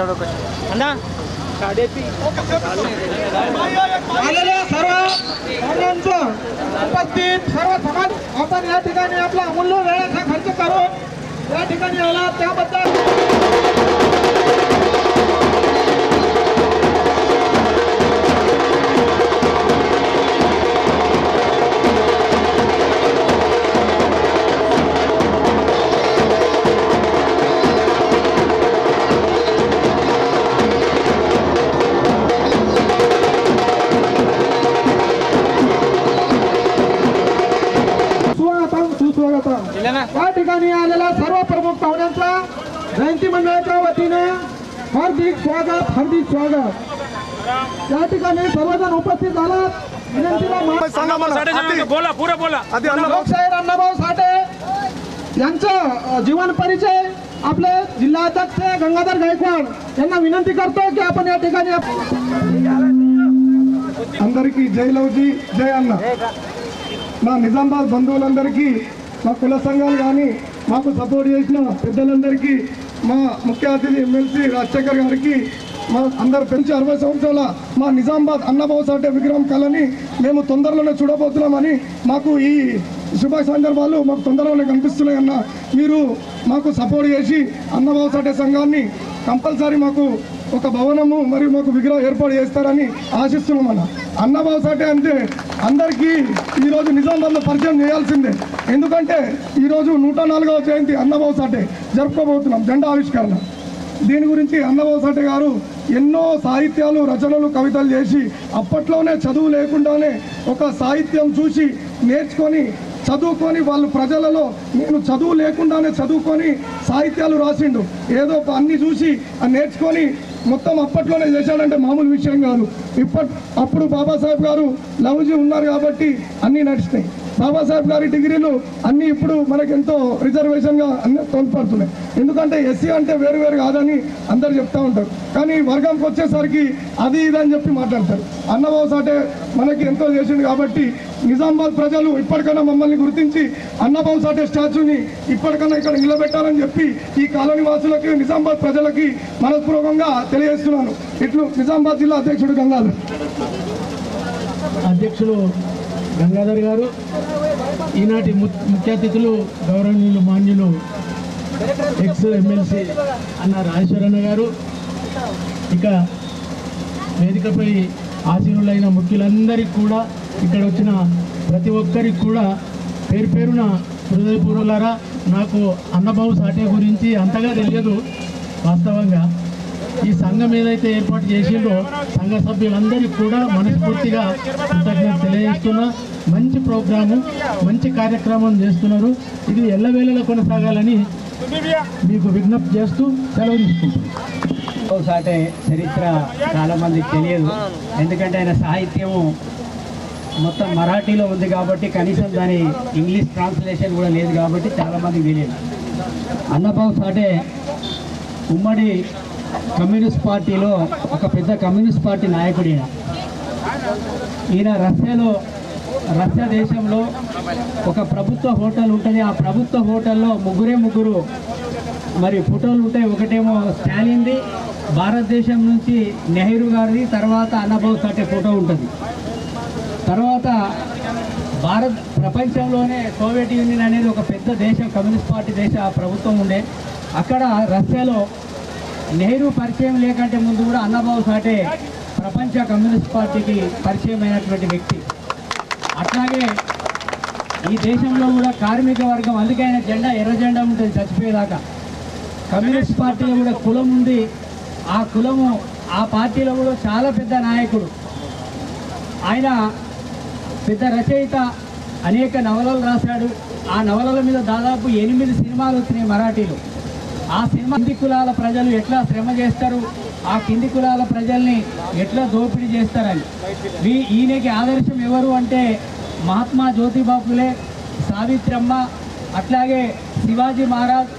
एवढं कसं ना आलेल्या सर्व पाहुण्यांचं उपस्थित सर्व समाज आपण या ठिकाणी आपला अमूल्य वेळाचा खर्च करून या ठिकाणी आला त्याबद्दल जयंती मंडळाच्या वतीने हार्दिक स्वागत हार्दिक स्वागत या ठिकाणी सर्वजण उपस्थित झालात विनंतीला मान- सांगा मला साडे आधी- बोला पुरा बोला आधी अण्णा भाऊ लोकशाहीर अण्णाभाऊ साठे यांचं अ, जीवन परिचय आपले जिल्हाध्यक्ष गंगाधर गायकवाड यांना विनंती करतो की आपण या ठिकाणी అందరికీ జైలవుజీ జై అన్న మా నిజామాబాద్ బంధువులందరికీ మా కుల సంఘాలు కానీ మాకు సపోర్ట్ చేసిన పెద్దలందరికీ మా ముఖ్య అతిథి ఎమ్మెల్సీ రాజశేఖర్ గారికి మా అందరు పెంచి అరవై సంవత్సరాల మా నిజామాబాద్ అన్నబాబు సాటే విగ్రహం కళని మేము తొందరలోనే చూడబోతున్నామని మాకు ఈ శుభ సందర్భాలు మాకు తొందరలోనే కనిపిస్తున్నాయన్న మీరు మాకు సపోర్ట్ చేసి అన్నబాబు సాటే సంఘాన్ని కంపల్సరీ మాకు ఒక భవనము మరియు మాకు విగ్రహం ఏర్పాటు చేస్తారని ఆశిస్తున్నాం అన్న. అన్నబాబు సాటే అంటే అందరికీ ఈరోజు నిజామాబాద్లో పరిచయం చేయాల్సిందే. ఎందుకంటే ఈరోజు నూట నాలుగవ జయంతి అన్నబాబు సాటే జరుపుకోబోతున్నాం జెండా ఆవిష్కరణ. దీని గురించి అన్నబాబు సాటే గారు ఎన్నో సాహిత్యాలు రచనలు కవితలు చేసి అప్పట్లోనే చదువు లేకుండానే ఒక సాహిత్యం చూసి నేర్చుకొని చదువుకొని వాళ్ళు ప్రజలలో నేను చదువు లేకుండానే చదువుకొని సాహిత్యాలు రాసిండు. ఏదో ఒక అన్ని చూసి నేర్చుకొని మొత్తం అప్పట్లోనే చేశాడంటే మామూలు విషయం కాదు. ఇప్పట్ అప్పుడు బాబాసాహెబ్ గారు లవ్జీ ఉన్నారు కాబట్టి అన్నీ నడిచినాయి. బాబాసాహెబ్ గారి డిగ్రీలు అన్నీ ఇప్పుడు మనకెంతో ఎంతో రిజర్వేషన్గా అన్నీ తోడ్పడుతున్నాయి. ఎందుకంటే ఎస్సీ అంటే వేరు వేరు కాదని అందరు చెప్తా ఉంటారు. కానీ వర్గంకి వచ్చేసరికి అది ఇది అని చెప్పి మాట్లాడతారు. అన్నబాబు సాటే మనకి ఎంతో చేసిండు కాబట్టి నిజామాబాద్ ప్రజలు ఇప్పటికైనా మమ్మల్ని గుర్తించి అన్నబాబు సాటే స్టాచ్యూని ఇప్పటికైనా ఇక్కడ నిలబెట్టాలని చెప్పి ఈ కాలనీ వాసులకి నిజామాబాద్ ప్రజలకి మనస్పూర్వకంగా తెలియజేస్తున్నాను. ఇట్లు నిజామాబాద్ జిల్లా అధ్యక్షుడు గంగాధర్. అధ్యక్షులు గంగాధర్ గారు ఈనాటి ము- ముఖ్య అతిథులు గౌరవనీయులు మాన్యులు ఎక్స్ ఎమ్మెల్సీ అన్న రాజేశ్వరన్న గారు ఇక వేదికపై ఆశీనులైన ముఖ్యులందరికీ కూడా ఇక్కడ వచ్చిన ప్రతి ఒక్కరికి కూడా పేరు పేరున హృదయపూర్వలారా నాకు అన్నబాబు సాటే గురించి అంతగా తెలియదు వాస్తవంగా. ఈ సంఘం ఏదైతే ఏర్పాటు చేసిందో సంఘ సభ్యులందరికీ కూడా మనస్ఫూర్తిగా కృతజ్ఞత తెలియజేస్తున్నా. మంచి ప్రోగ్రాము మంచి కార్యక్రమం చేస్తున్నారు. ఇది ఎల్లవేళలా కొనసాగాలని మీకు విజ్ఞప్తి చేస్తూ సెలవు తీసుకుంటున్నాను చరిత్ర చాలా మందికి తెలియదు. ఎందుకంటే ఆయన సాహిత్యము మొత్తం మరాఠీలో ఉంది కాబట్టి కనీసం దాని ఇంగ్లీష్ ట్రాన్స్లేషన్ కూడా లేదు కాబట్టి చాలామంది తెలియదు. అన్నబాబు సాటే ఉమ్మడి కమ్యూనిస్ట్ పార్టీలో ఒక పెద్ద కమ్యూనిస్ట్ పార్టీ నాయకుడు. ఈయన ఈయన రష్యాలో రష్యా దేశంలో ఒక ప్రభుత్వ హోటల్ ఉంటుంది. ఆ ప్రభుత్వ హోటల్లో ముగ్గురే ముగ్గురు మరి ఫోటోలు ఉంటాయి. ఒకటేమో స్టాలిన్ది భారతదేశం నుంచి నెహ్రూ గారిది తర్వాత అన్నబాబు సాటే ఫోటో ఉంటుంది. తర్వాత భారత్ ప్రపంచంలోనే సోవియట్ యూనియన్ అనేది ఒక పెద్ద దేశం కమ్యూనిస్ట్ పార్టీ దేశ ప్రభుత్వం ఉండే. అక్కడ రష్యాలో నెహ్రూ పరిచయం లేకంటే ముందు కూడా అన్నబాబు సాటే ప్రపంచ కమ్యూనిస్ట్ పార్టీకి పరిచయం అయినటువంటి వ్యక్తి. అట్లాగే ఈ దేశంలో కూడా కార్మిక వర్గం అందుకే ఆయన జెండా ఎర్ర జెండా ఉంటుంది చచ్చిపోయేదాకా. కమ్యూనిస్ట్ పార్టీలో కూడా కులం ఉంది. ఆ కులము ఆ పార్టీలో కూడా చాలా పెద్ద నాయకుడు. ఆయన పెద్ద రచయిత అనేక నవలలు రాశాడు. ఆ నవలల మీద దాదాపు ఎనిమిది సినిమాలు వచ్చినాయి మరాఠీలో. ఆ సినిమా కింది కులాల ప్రజలు ఎట్లా శ్రమ చేస్తారు? ఆ కింది కులాల ప్రజల్ని ఎట్లా దోపిడీ చేస్తారని. వీ ఈయనకి ఆదర్శం ఎవరు అంటే మహాత్మా జ్యోతిబా ఫులే సావిత్రమ్మ అట్లాగే శివాజీ మహారాజ్.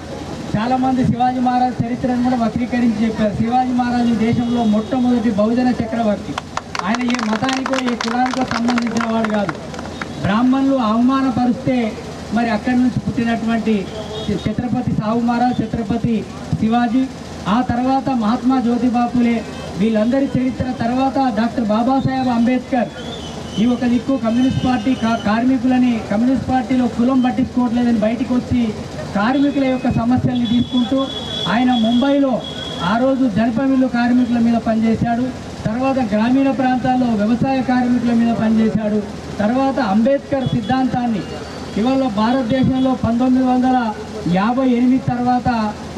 చాలామంది శివాజీ మహారాజ్ చరిత్రను కూడా వక్రీకరించి చెప్పారు. శివాజీ మహారాజు దేశంలో మొట్టమొదటి బహుజన చక్రవర్తి. ఆయన ఏ మతానికో ఏ కులానికో సంబంధించిన వాడు కాదు. బ్రాహ్మణులు అవమానపరిస్తే మరి అక్కడి నుంచి పుట్టినటువంటి ఛత్రపతి సాహు మహారాజ్ ఛత్రపతి శివాజీ ఆ తర్వాత మహాత్మా జ్యోతిబా ఫులే వీళ్ళందరి చరిత్ర తర్వాత డాక్టర్ బాబాసాహెబ్ అంబేద్కర్. ఈ ఒక దిక్కు కమ్యూనిస్ట్ పార్టీ కా- కార్మికులని కమ్యూనిస్ట్ పార్టీలో కులం పట్టించుకోవట్లేదని బయటకు వచ్చి కార్మికుల యొక్క సమస్యల్ని తీసుకుంటూ ఆయన ముంబైలో ఆ రోజు జనపమిల్లు కార్మికుల మీద పనిచేశాడు. తర్వాత గ్రామీణ ప్రాంతాల్లో వ్యవసాయ కార్మికుల మీద పనిచేశాడు. తర్వాత అంబేద్కర్ సిద్ధాంతాన్ని ఇవాళ భారతదేశంలో పంతొమ్మిది వందల యాభై ఎనిమిది తర్వాత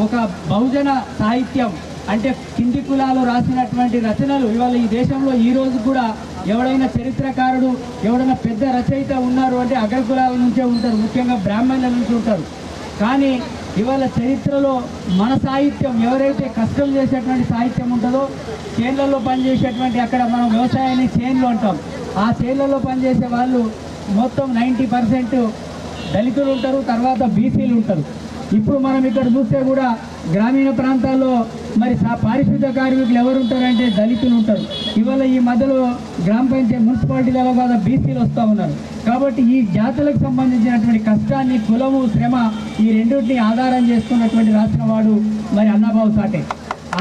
ఒక బహుజన సాహిత్యం అంటే కింది కులాలు రాసినటువంటి రచనలు ఇవాళ ఈ దేశంలో ఈ రోజు కూడా ఎవడైనా చరిత్రకారుడు ఎవడైనా పెద్ద రచయిత ఉన్నారు అంటే అగ్రకులాల నుంచే ఉంటారు ముఖ్యంగా బ్రాహ్మణుల నుంచి ఉంటారు. కానీ ఇవాళ చరిత్రలో మన సాహిత్యం ఎవరైతే కష్టం చేసేటువంటి సాహిత్యం ఉంటుందో చేన్లలో పనిచేసేటువంటి అక్కడ మనం వ్యవసాయాన్ని చేన్లు అంటాం. ఆ చేన్లలో పనిచేసే వాళ్ళు మొత్తం నైంటీ పర్సెంట్ దళితులు ఉంటారు తర్వాత బీసీలు ఉంటారు. ఇప్పుడు మనం ఇక్కడ చూస్తే కూడా గ్రామీణ ప్రాంతాల్లో మరి సా- పారిశుద్ధ కార్మికులు ఎవరు ఉంటారంటే దళితులు ఉంటారు. ఇవాళ ఈ మధ్యలో గ్రామ పంచాయతీ మున్సిపాలిటీలలో బాగా బీసీలు వస్తూ ఉన్నారు. కాబట్టి ఈ జాతులకు సంబంధించినటువంటి కష్టాన్ని కులము శ్రమ ఈ రెండింటిని ఆధారం చేసుకున్నటువంటి రాసిన వాడు మరి అన్నాబాబు సాటే.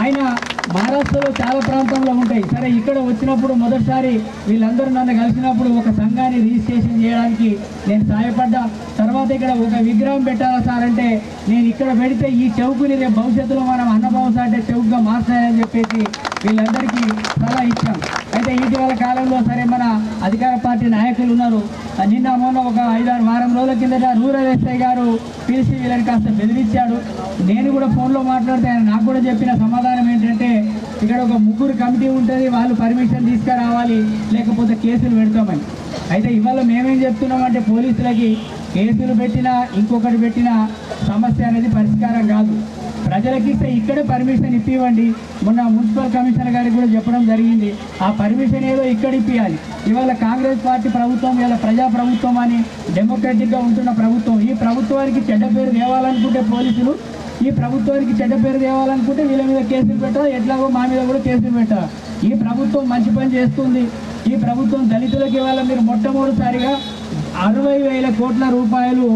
ఆయన మహారాష్ట్రలో చాలా ప్రాంతంలో ఉంటాయి. సరే ఇక్కడ వచ్చినప్పుడు మొదటిసారి వీళ్ళందరూ నన్ను కలిసినప్పుడు ఒక సంఘాన్ని రిజిస్ట్రేషన్ చేయడానికి నేను సహాయపడ్డా. తర్వాత ఇక్కడ ఒక విగ్రహం పెట్టాలా సార్ అంటే నేను ఇక్కడ పెడితే ఈ చౌకుని రేపు భవిష్యత్తులో మనం అన్నభావం సాటే చౌకగా మార్చాలని చెప్పేసి వీళ్ళందరికీ సలహా ఇచ్చాం. అయితే ఇటీవల కాలంలో సరే మన అధికార పార్టీ నాయకులు ఉన్నారు. నిన్న మొన్న ఒక ఐదారు వారం రోజుల కిందట రూరల్ ఎస్ఐ గారు పిలిచి వీళ్ళని కాస్త బెదిరించాడు. నేను కూడా ఫోన్లో మాట్లాడితే ఆయన నాకు కూడా చెప్పిన సమాధానం ఏంటంటే ఇక్కడ ఒక ముగ్గురు కమిటీ ఉంటుంది వాళ్ళు పర్మిషన్ తీసుకురావాలి లేకపోతే కేసులు పెడతామని. అయితే ఇవాళ మేమేం చెప్తున్నామంటే పోలీసులకి కేసులు పెట్టినా ఇంకొకటి పెట్టినా సమస్య అనేది పరిష్కారం కాదు. ప్రజలకి ఇస్తే ఇక్కడే పర్మిషన్ ఇప్పివ్వండి. మొన్న మున్సిపల్ కమిషనర్ గారికి కూడా చెప్పడం జరిగింది. ఆ పర్మిషన్ ఏదో ఇక్కడ ఇప్పియాలి. ఇవాళ కాంగ్రెస్ పార్టీ ప్రభుత్వం ఇవాళ ప్రజా ప్రభుత్వం అని డెమోక్రటిక్గా ఉంటున్న ప్రభుత్వం. ఈ ప్రభుత్వానికి చెడ్డ పేరు తేవాలనుకుంటే పోలీసులు ఈ ప్రభుత్వానికి చెడ్డ పేరు తేవాలనుకుంటే వీళ్ళ మీద కేసులు పెట్టాలి? ఎట్లాగో మా మీద కూడా కేసులు పెట్టాలి? ఈ ప్రభుత్వం మంచి పని చేస్తుంది. ఈ ప్రభుత్వం దళితులకు ఇవాళ మీరు మొట్టమొదటిసారిగా అరవై వేల కోట్ల రూపాయలు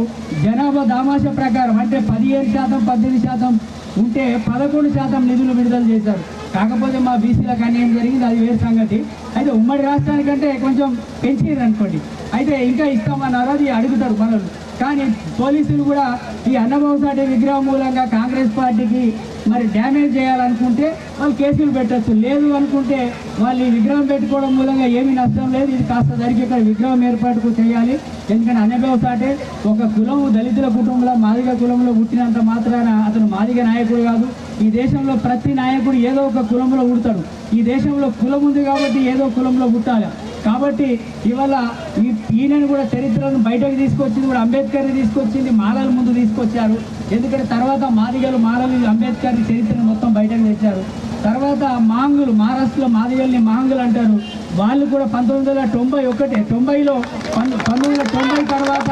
జనాభా దామాష ప్రకారం అంటే పదిహేను శాతం పద్దెనిమిది శాతం ఉంటే పదకొండు శాతం నిధులు విడుదల చేశారు. కాకపోతే మా బీసీలకు అన్యాయం జరిగింది? అది వేరు సంగతి. అయితే ఉమ్మడి రాష్ట్రానికంటే కొంచెం పెంచారు అనుకోండి. అయితే ఇంకా ఇస్తామన్నారు. అది అడుగుతారు మనల్ని కానీ పోలీసులు కూడా ఈ అన్నబాబు సాటి విగ్రహం మూలంగా కాంగ్రెస్ పార్టీకి మరి డ్యామేజ్ చేయాలనుకుంటే వాళ్ళు కేసులు పెట్టచ్చు. లేదు అనుకుంటే వాళ్ళు ఈ విగ్రహం పెట్టుకోవడం మూలంగా ఏమీ నష్టం లేదు. ఇది కాస్త జరిగి ఇక్కడ విగ్రహం ఏర్పాటుకు చేయాలి. ఎందుకంటే అన్నబాబు సాటే ఒక కులం దళితుల కుటుంబంలో మాదిగ కులంలో పుట్టినంత మాత్రాన అతను మాదిగ నాయకుడు కాదు. ఈ దేశంలో ప్రతి నాయకుడు ఏదో ఒక కులంలో పుడతాడు. ఈ దేశంలో కులం ఉంది కాబట్టి ఏదో కులంలో పుట్టాలి. కాబట్టి ఇవాళ ఈ ఈయనను కూడా చరిత్రను బయటకు తీసుకొచ్చింది కూడా అంబేద్కర్ని తీసుకొచ్చింది మాలల ముందు తీసుకొచ్చారు. ఎందుకంటే తర్వాత మాదిగలు మాలలు అంబేద్కర్ చరిత్రను మొత్తం బయటకు తెచ్చారు. తర్వాత మాంగులు మహారాష్ట్రలో మాదిగల్ని మాంగులు అంటారు. వాళ్ళు కూడా పంతొమ్మిది వందల తొంభై ఒకటి తొంభైలో పంతొమ్మిది వందల తొంభై తర్వాత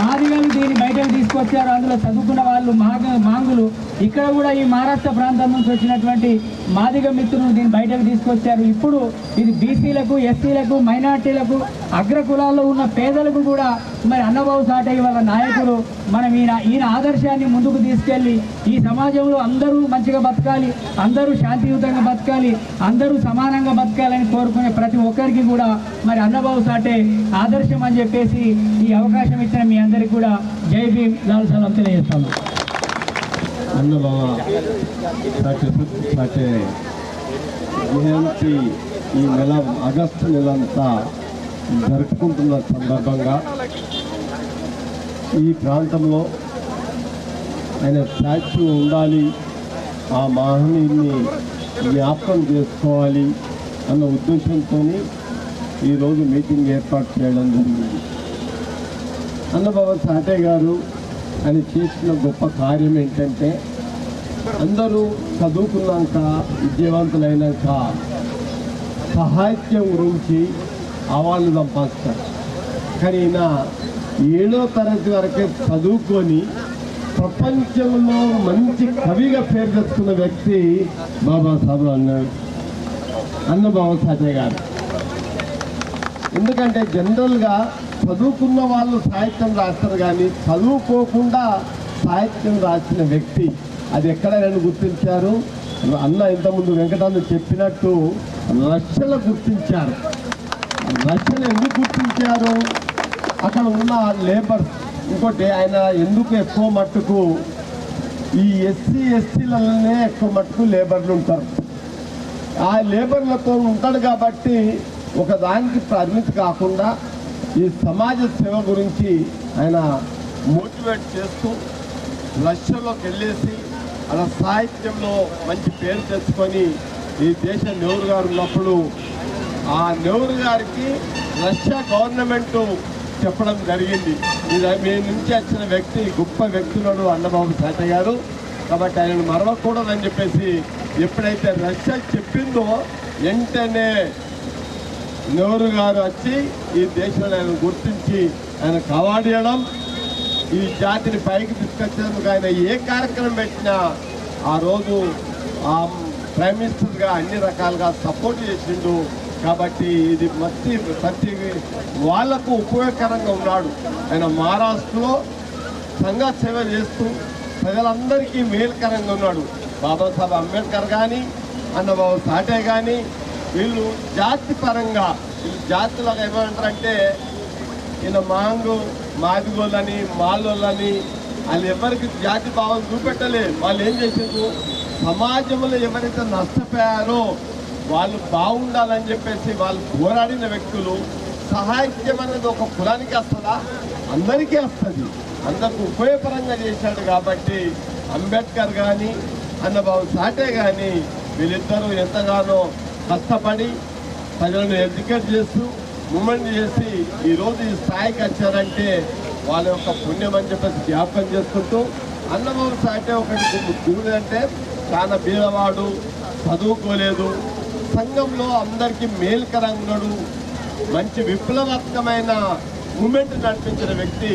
మాదిగలు దీన్ని బయటకు తీసుకొచ్చారు. అందులో చదువుకున్న వాళ్ళు మాంగులు ఇక్కడ కూడా ఈ మహారాష్ట్ర ప్రాంతం నుంచి వచ్చినటువంటి మాదిగ మిత్రులు దీన్ని బయటకు తీసుకొచ్చారు. ఇప్పుడు ఇది బీసీలకు ఎస్సీలకు మైనార్టీలకు అగ్ర కులాల్లో ఉన్న పేదలకు కూడా మరి అన్నబాబు సాటయ్య వాళ్ళ నాయకులు మనం ఈయన ఈయన ఆదర్శాన్ని ముందుకు తీసుకెళ్ళి ఈ సమాజంలో అందరూ మంచిగా బతకాలి అందరూ శాంతియుతంగా బతకాలి అందరూ సమానంగా బతకాలని కోరుకునే ప్రతి ఒక్కరికి కూడా మరి అన్నబాబు సాటే ఆదర్శం అని చెప్పేసి ఈ అవకాశం ఇచ్చిన మీ అందరికీ కూడా జై భీమ్ లాల్ సలం తెలియజేస్తాను. అన్నబావ సాటి జయంతి ఈ నెల ఆగస్టు నెల అంతా జరుపుకుంటున్న సందర్భంగా ఈ ప్రాంతంలో ఆయన స్టాచ్యూ ఉండాలి ఆ మహనీయుని జ్ఞాపకం చేసుకోవాలి అన్న ఉద్దేశంతో ఈరోజు మీటింగ్ ఏర్పాటు చేయడం జరిగింది. అన్నబాబు సాటే గారు అని చేసిన గొప్ప కార్యం ఏంటంటే అందరూ చదువుకున్నాక విద్యావంతులైనాక సాహిత్యం గురించి అవాళ్ళు సంపాదిస్తారు. కానీ ఈయన ఏడో తరగతి వరకే చదువుకొని ప్రపంచంలో మంచి కవిగా పేరు తెచ్చుకున్న వ్యక్తి బాబాసాహెబ్ అన్నాడు అన్న బాబా గారు. ఎందుకంటే జనరల్గా చదువుకున్న వాళ్ళు సాహిత్యం రాస్తారు కానీ చదువుకోకుండా సాహిత్యం రాసిన వ్యక్తి. అది ఎక్కడైనా గుర్తించారు? అన్న ఇంతకుముందు వెంకటాన్ని చెప్పినట్టు రక్షణ గుర్తించారు. రష్యలు ఎందుకు గుర్తించారు? అక్కడ ఉన్న లేబర్ ఇంకోటి ఆయన ఎందుకు ఎక్కువ మట్టుకు ఈ ఎస్సీ ఎస్టీలనే ఎక్కువ మట్టుకు లేబర్లు ఉంటారు. ఆ లేబర్లతో ఉంటాడు కాబట్టి ఒకదానికి పరిమితి కాకుండా ఈ సమాజ సేవ గురించి ఆయన మోటివేట్ చేస్తూ రష్యాలోకి వెళ్ళేసి అలా సాహిత్యంలో మంచి పేరు తెచ్చుకొని ఈ దేశ నెహ్రూ గారు ఉన్నప్పుడు ఆ నెహ్రూ గారికి రష్యా గవర్నమెంట్ చెప్పడం జరిగింది. ఇది మీ నుంచి వచ్చిన వ్యక్తి గొప్ప వ్యక్తులను అన్నబాబు శాత గారు. కాబట్టి ఆయనను మరవకూడదని చెప్పేసి ఎప్పుడైతే రష్యా చెప్పిందో వెంటనే నెహ్రూ గారు వచ్చి ఈ దేశంలో ఆయన గుర్తించి ఆయన కవాడియడం ఈ జాతిని పైకి తీసుకొచ్చేందుకు ఆయన ఏ కార్యక్రమం పెట్టినా ఆ రోజు ఆ ప్రైమ్ మినిస్టర్గా అన్ని రకాలుగా సపోర్ట్ చేసిండు. కాబట్టి ఇది ప్రతి ప్రతి వాళ్ళకు ఉపయోగకరంగా ఉన్నాడు. ఆయన మహారాష్ట్రలో సంఘ సేవ చేస్తూ ప్రజలందరికీ మేలుకరంగా ఉన్నాడు. బాబాసాహెబ్ అంబేద్కర్ కానీ అన్నబాబు సాటే కానీ వీళ్ళు జాతి పరంగా వీళ్ళు జాతులుగా ఏమంటారంటే ఈయన మాంగు మాదిగోళ్ళని మాలోళ్ళని వాళ్ళు ఎవరికి జాతి భావం చూపెట్టలేదు వాళ్ళు ఏం చేసారు సమాజంలో ఎవరైతే నష్టపోయారో వాళ్ళు బాగుండాలని చెప్పేసి వాళ్ళు పోరాడిన వ్యక్తులు సహాయం అనేది ఒక కులానికి వస్తుందా? అందరికీ వస్తుంది. అందరికి ఉపయోగపరంగా చేశాడు కాబట్టి అంబేద్కర్ కానీ అన్నబాబు సాటే కానీ వీళ్ళిద్దరూ ఎంతగానో కష్టపడి ప్రజలను ఎడ్యుకేట్ చేస్తూ మూమెంట్ చేసి ఈరోజు ఈ స్థాయికి వచ్చారంటే వాళ్ళ యొక్క పుణ్యం అని చెప్పేసి జ్ఞాపకం చేసుకుంటూ అన్నబాబు సాటే ఒకటి గుడి అంటే చాలా బీదవాడు చదువుకోలేదు. సంఘంలో అందరికీ మేల్కరంగుడు మంచి విప్లవాత్మకమైన మూమెంట్ నడిపించిన వ్యక్తి.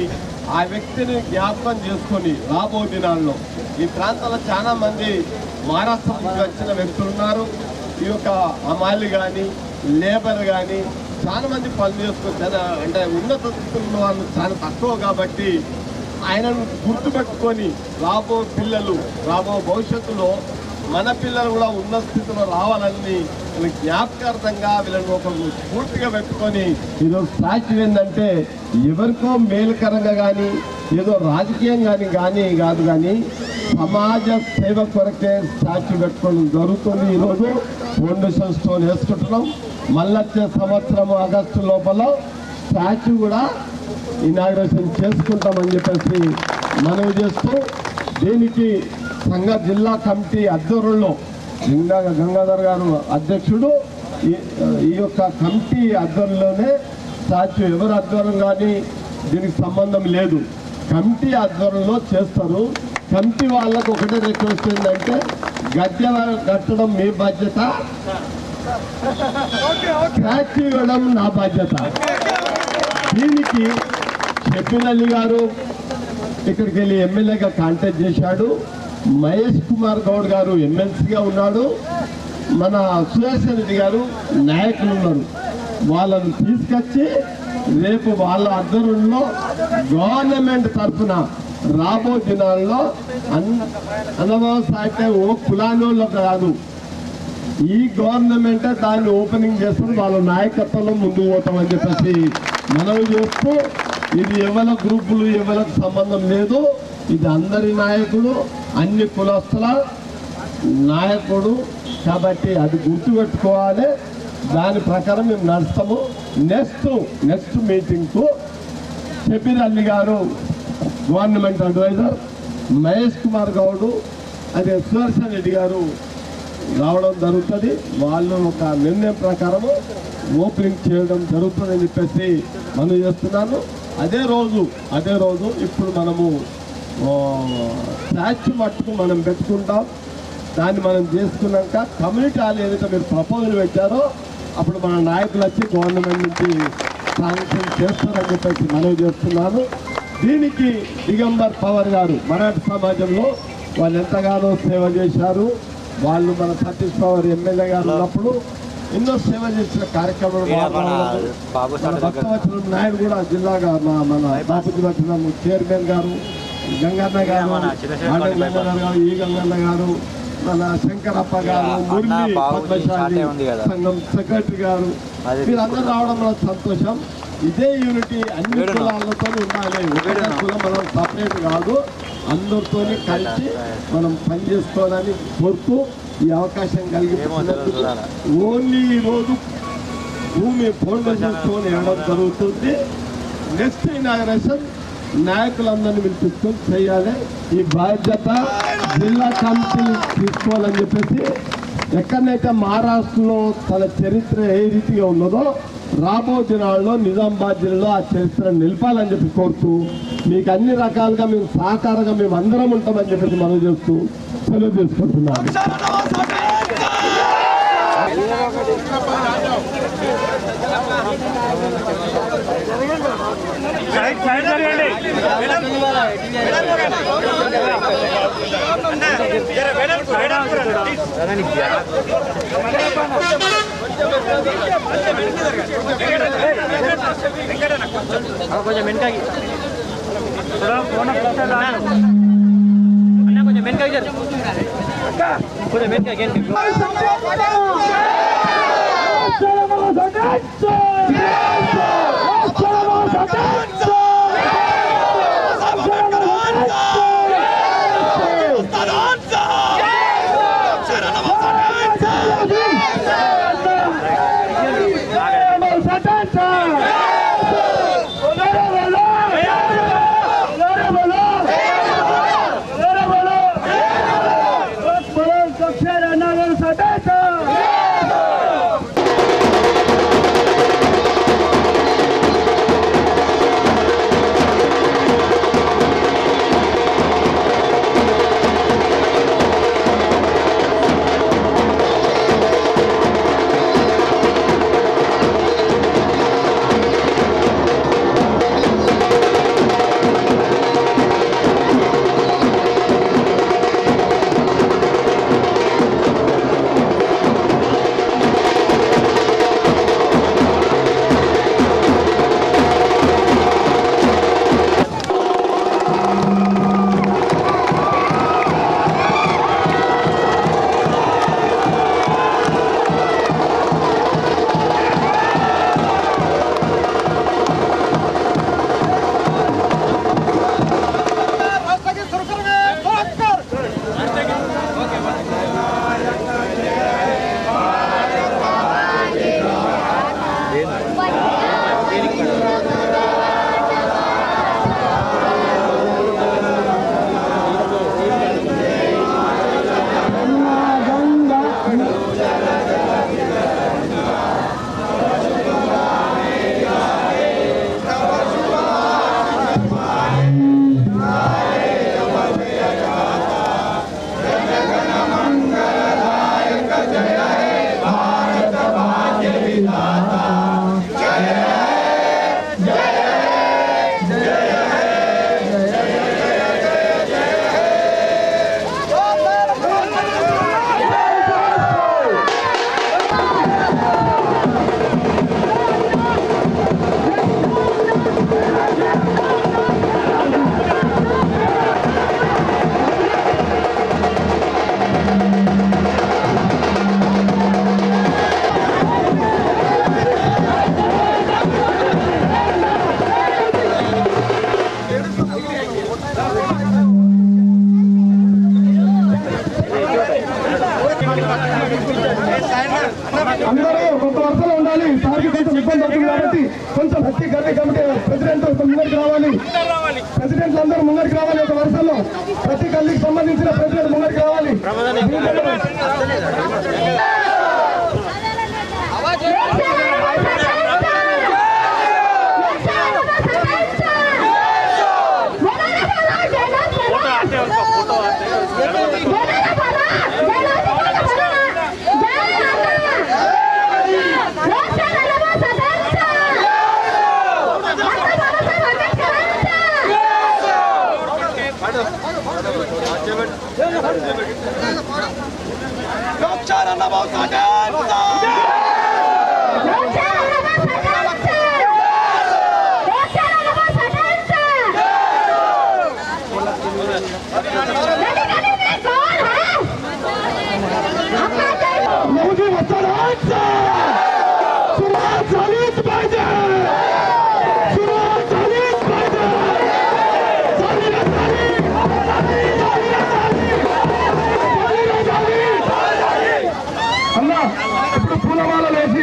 ఆ వ్యక్తిని జ్ఞాపకం చేసుకొని రాబో దినాల్లో ఈ ప్రాంతంలో చాలామంది మహారాష్ట్ర నుంచి వచ్చిన వ్యక్తులు ఉన్నారు. ఈ యొక్క అమాలి కానీ లేబర్ కానీ చాలా మంది పనులు చేసుకొని అంటే ఉన్నత స్థితిలో వాళ్ళు చాలా తక్కువ కాబట్టి ఆయనను గుర్తుపెట్టుకొని రాబో పిల్లలు రాబో భవిష్యత్తులో మన పిల్లలు కూడా ఉన్న స్థితిలో రావాలని జ్ఞాపకార్థంగా వీళ్ళని ఒక పూర్తిగా పెట్టుకొని ఈరోజు సాక్షి ఏంటంటే ఎవరికో మేలుకరంగా కానీ ఏదో రాజకీయం కానీ కానీ కాదు కానీ సమాజ సేవ కొరకే సాక్షి పెట్టుకోవడం జరుగుతుంది ఈరోజు. ఫౌండేషన్ స్టోన్ వేసుకుంటున్నాం. మళ్ళొచ్చే సంవత్సరం ఆగస్టు లోపల స్టాచ్యూ కూడా ఇనాగ్రేషన్ చేసుకుంటామని చెప్పేసి మనవి చేస్తూ దీనికి సంఘ జిల్లా కమిటీ ఆధ్వర్యంలో గంగా గంగాధర్ గారు అధ్యక్షుడు ఈ ఈ యొక్క కమిటీ ఆధ్వర్యంలోనే స్టాచ్యూ ఎవరి ఆధ్వర్యం కానీ దీనికి సంబంధం లేదు. కమిటీ ఆధ్వర్యంలో చేస్తారు. కమిటీ వాళ్ళకు ఒకటే రిక్వెస్ట్ ఏంటంటే గద్దె కట్టడం మీ బాధ్యత. స్టాచ్యూ ఇవ్వడం నా బాధ్యత. దీనికి షబ్బీర్ అలీ గారు ఇక్కడికి వెళ్ళి ఎమ్మెల్యేగా కాంటాక్ట్ చేశాడు. మహేష్ కుమార్ గౌడ్ గారు ఎమ్మెల్సీగా ఉన్నాడు. మన సుదర్శన్ రెడ్డి గారు నాయకులు ఉన్నారు. వాళ్ళని తీసుకొచ్చి రేపు వాళ్ళ ఆధ్వర్యంలో గవర్నమెంట్ తరఫున రాబో దినాల్లో అన్ అన్నమో ఓ కులానోళ్ళకు కాదు. ఈ గవర్నమెంటే దాన్ని ఓపెనింగ్ చేస్తుంది. వాళ్ళ నాయకత్వంలో ముందుకు పోతామని చెప్పేసి మనవి చేస్తూ ఇది ఎవరి గ్రూపులు ఎవరికి సంబంధం లేదు. ఇది అందరి నాయకుడు అన్ని కులస్తుల నాయకుడు కాబట్టి అది గుర్తుపెట్టుకోవాలి. దాని ప్రకారం మేము నడుస్తాము. నెక్స్ట్ నెక్స్ట్ మీటింగ్కు షబీర్ అల్లి గారు గవర్నమెంట్ అడ్వైజర్ మహేష్ కుమార్ గౌడు అదే సుదర్శన్ రెడ్డి గారు రావడం జరుగుతుంది. వాళ్ళు ఒక నిర్ణయం ప్రకారము ఓపెనింగ్ చేయడం జరుగుతుందని చెప్పేసి మనం చేస్తున్నాను. అదే రోజు అదే రోజు ఇప్పుడు మనము స్టాచ్యూ మట్టుకు మనం పెట్టుకుంటాం. దాన్ని మనం చేసుకున్నాక కమ్యూనిటీ హాల్ ఏదైతే మీరు ప్రపోజల్ పెట్టారో అప్పుడు మన నాయకులు వచ్చి గవర్నమెంట్ నుంచి శాంక్షన్ చేస్తారని చెప్పేసి మనవి చేస్తున్నాను దీనికి దిగంబర్ పవర్ గారు మరాఠా సమాజంలో వాళ్ళు ఎంతగానో సేవ చేశారు. వాళ్ళు మన సతీష్ పవర్ ఎమ్మెల్యే గారు ఉన్నప్పుడు ఎన్నో సేవ చేసిన కార్యక్రమాలు భక్తవచనం నాయుడు కూడా జిల్లాగా మన బాపూజీ వచనం చైర్మన్ గారు గంగన్న గారు ఈ గంగన్న గారు మన శంకరప్ప గారు మురళి పద్మశాలి చాటే ఉంది కదా. సంఘం సెక్రటరీ గారు వీరందరూ రావడం మన సంతోషం ఇదే యూనిటీ అన్ని. కులాలతో ఉండాలి ఒకటే. కులం మనం సపరేట్ కాదు అందరితో కలిసి మనం పనిచేసుకోవాలని కోరుతూ ఈ అవకాశం కలిగి. ఓన్లీ ఈ రోజు భూమి ఫౌండేషన్ స్టోన్ ఇవ్వడం జరుగుతుంది నెక్స్ట్ ఇనాగరేషన్ నాయకులందరినీ పిలిపించుకొని చేయాలి. ఈ బాధ్యత జిల్లా కమిటీ తీసుకోవాలని చెప్పేసి ఎక్కడైతే మహారాష్ట్రలో తన చరిత్ర ఏ రీతిగా ఉన్నదో రాబో దినాల్లో నిజామాబాద్ జిల్లాలో ఆ చరిత్ర నిలపాలని చెప్పి కోరుతూ మీకు అన్ని రకాలుగా మేము సహకారంగా మేము అందరం ఉంటామని చెప్పేసి మనం చేస్తూ సెలవు తీసుకుంటున్నాను కొంచెం వెనకాకి అన్న కొంచెం వెనకాకి జరు కొంచెం వెనకాకి అందరూ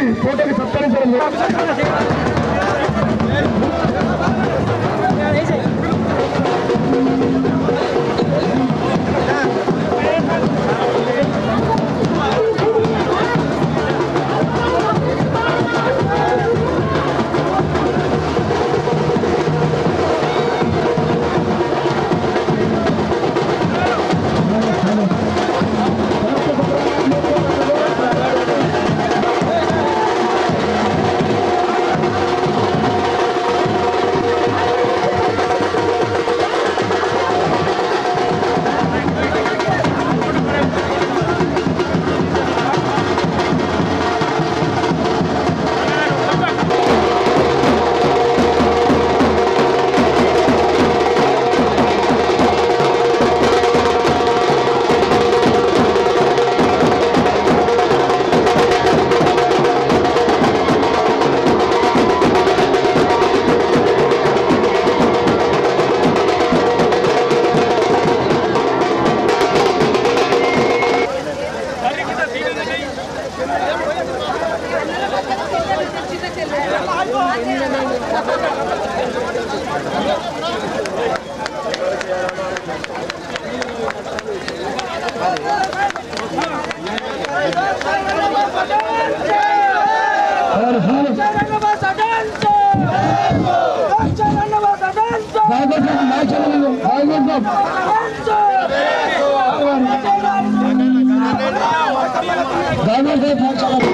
పూలమాల వేసి ఫోటోకి సత్కరించడం దాదాపు